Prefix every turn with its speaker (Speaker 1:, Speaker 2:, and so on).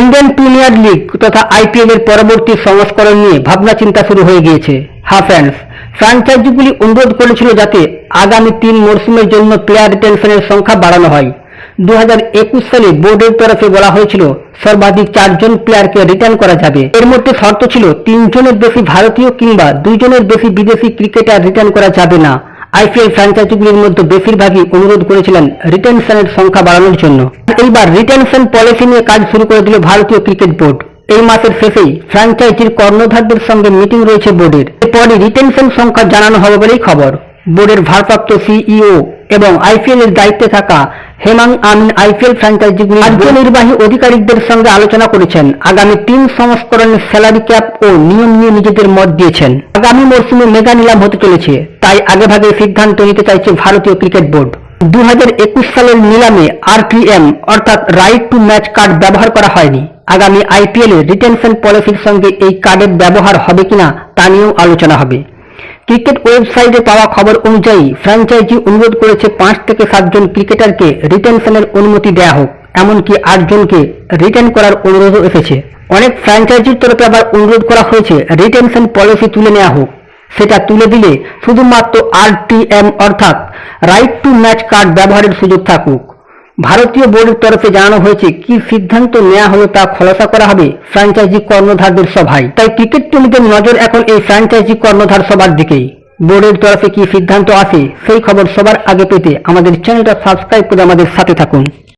Speaker 1: Indian premier league তথা IPL এর পরবর্তী সংস্করণ নিয়ে ভাবনা চিন্তা শুরু হয়ে গিয়েছে। ফ্যান্স ফ্র্যাঞ্চাইজিগুলি অনুরোধ করেছিল যাতে আগামী তিন মরসুমের জন্য প্লেয়ার রিটেনশনের সংখ্যা বাড়ানো হয়। দু হাজার একুশ সালে বোর্ডের তরফে বলা হয়েছিল, সর্বাধিক চারজন প্লেয়ারকে রিটার্ন করা যাবে। এর মধ্যে শর্ত ছিল, তিনজনের বেশি ভারতীয় কিংবা দুইজনের বেশি বিদেশি ক্রিকেটার রিটার্ন করা যাবে না। আইপিএল ফ্র্যাঞ্চাইজিগুলির মধ্যে বেশিরভাগই অনুরোধ করেছিলেন রিটেনশনের সংখ্যা বাড়ানোর জন্য। এইবার রিটেনশন পলিসি নিয়ে কাজ শুরু করে দিল ভারতীয় ক্রিকেট বোর্ড এই মাসের শেষেই ফ্র্যাঞ্চাইজির কর্ণধারদের সঙ্গে মিটিং রয়েছে বোর্ডের এরপরই রিটেনশন সংখ্যা জানানো হবে বলেই খবর। বোর্ডের ভারপ্রাপ্ত সিইও এবং আইপিএল এর দায়িত্বে থাকা হেমাং আমিন আইপিএল ফ্র্যাঞ্চাইজিগুলি রাজ্য নির্বাহী আধিকারিকদের সঙ্গে আলোচনা করেছেন। আগামী তিন সংস্করণের স্যালারি ক্যাপ ও নিয়ম নিয়ে নিজেদের মত দিয়েছেন। আগামী মরসুমে মেগা নিলাম হতে চলেছে। তাই আগেভাগে সিদ্ধান্ত নিতে চাইছে ভারতীয় ক্রিকেট বোর্ড। দু হাজার একুশ সালের নিলামে আরপিএম, অর্থাৎ রাইট টু ম্যাচ কার্ড ব্যবহার করা হয়নি। আগামী আইপিএল রিটেনশন পলিসির সঙ্গে এই কার্ডের ব্যবহার হবে কিনা তা নিয়েও আলোচনা হবে। ক্রিকেট ওয়েবসাইটে পাওয়া খবর অনুযায়ী ফ্র্যাঞ্চাইজি অনুরোধ করেছে পাঁচ থেকে সাতজন ক্রিকেটারকে রিটেনশনের অনুমতি দেয়া হোক, এমনকি আটজনকে রিটেন করার অনুরোধও এসেছে। অনেক ফ্র্যাঞ্চাইজির তরফে আবার অনুরোধ করা হয়েছে রিটেনশন পলিসি তুলে নেওয়া হোক। সেটা তুলে দিলে শুধুমাত্র আরটিএম অর্থাৎ রাইট টু ম্যাচ কার্ড ব্যবহারের সুযোগ থাকুক। ভারতীয় বোর্ডের তরফে জানানো হয়েছে, কি সিদ্ধান্ত নেওয়া হলো তা খোলাসা করা হবে ফ্র্যাঞ্চাইজি কর্ণধারদের সভায়। তাই ক্রিকেট প্রেমীদের নজর এখন এই ফ্র্যাঞ্চাইজি কর্ণধার সবার দিকেই। বোর্ডের তরফে কি সিদ্ধান্ত আসে, সেই খবর সবার আগে পেতে আমাদের চ্যানেলটা সাবস্ক্রাইব করে আমাদের সাথে থাকুন।